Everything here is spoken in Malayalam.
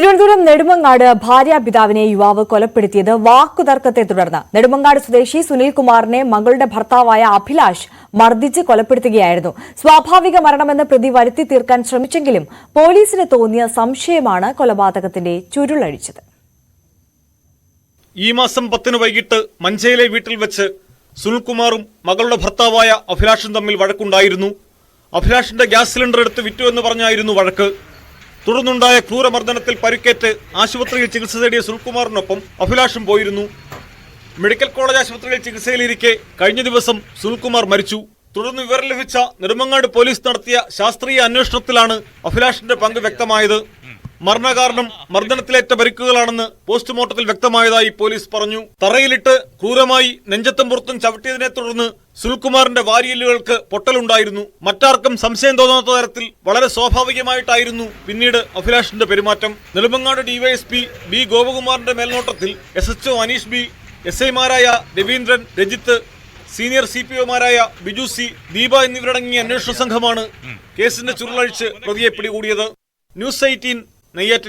തിരുവനന്തപുരം നെടുമങ്ങാട് ഭാര്യാപിതാവിനെ യുവാവ് കൊലപ്പെടുത്തിയത് വാക്കുതർക്കത്തെ തുടർന്ന്. നെടുമങ്ങാട് സ്വദേശി സുനിൽകുമാറിനെ മകളുടെ ഭർത്താവായ അഭിലാഷ് മർദ്ദിച്ച് കൊലപ്പെടുത്തുകയായിരുന്നു. സ്വാഭാവിക മരണമെന്ന് പ്രതി വരുത്തി തീർക്കാൻ ശ്രമിച്ചെങ്കിലും പോലീസിന് തോന്നിയ സംശയമാണ് കൊലപാതകത്തിന്റെ ചുരുളഴിച്ചത്. ഈ മാസം പത്തിന് വൈകിട്ട് മഞ്ചയിലെ വീട്ടിൽ വെച്ച് സുനിൽകുമാറും മകളുടെ ഭർത്താവായ അഭിലാഷും തമ്മിൽ വഴക്കുണ്ടായിരുന്നു. അഭിലാഷിന്റെ ഗ്യാസ് സിലിണ്ടർ എടുത്ത് വിറ്റു എന്ന് പറഞ്ഞായിരുന്നു വഴക്ക്. തുടർന്നുണ്ടായ ക്രൂരമർദ്ദനത്തിൽ പരിക്കേറ്റ് ആശുപത്രിയിൽ ചികിത്സ തേടിയ സുനിൽകുമാറിനൊപ്പം അഭിലാഷും പോയിരുന്നു. മെഡിക്കൽ കോളേജ് ആശുപത്രിയിൽ ചികിത്സയിലിരിക്കെ കഴിഞ്ഞ ദിവസം സുനിൽകുമാർ മരിച്ചു. തുടർന്ന് വിവരം ലഭിച്ച നെടുമങ്ങാട് പോലീസ് നടത്തിയ ശാസ്ത്രീയ അന്വേഷണത്തിലാണ് അഭിലാഷിന്റെ പങ്ക് വ്യക്തമായത്. മരണകാരണം മർദ്ദനത്തിലേറ്റ പരിക്കുകളാണെന്ന് പോസ്റ്റ്മോർട്ടത്തിൽ വ്യക്തമായതായി പോലീസ് പറഞ്ഞു. തറയിലിട്ട് ക്രൂരമായി നെഞ്ചത്തും പുറത്തും ചവിട്ടിയതിനെ തുടർന്ന് സുൽകുമാറിന്റെ വാരിയല്ലുകൾക്ക് പൊട്ടലുണ്ടായിരുന്നു. മറ്റാർക്കും സംശയം തോന്നാത്ത തരത്തിൽ വളരെ സ്വാഭാവികമായിട്ടായിരുന്നു പിന്നീട് അഭിലാഷിന്റെ പെരുമാറ്റം. നെടുമങ്ങാട് ഡിവൈഎസ്പി ബി ഗോപകുമാറിന്റെ മേൽനോട്ടത്തിൽ S HO Aneesh B S ഐമാരായ Raveendran Rajith senior C P ഒമാരായ Biju C Deepa എന്നിവരടങ്ങിയ അന്വേഷണ സംഘമാണ് കേസിന്റെ ചുരുളഴിച്ച് പ്രതിയെ പിടികൂടിയത്. News eighteen Но я-то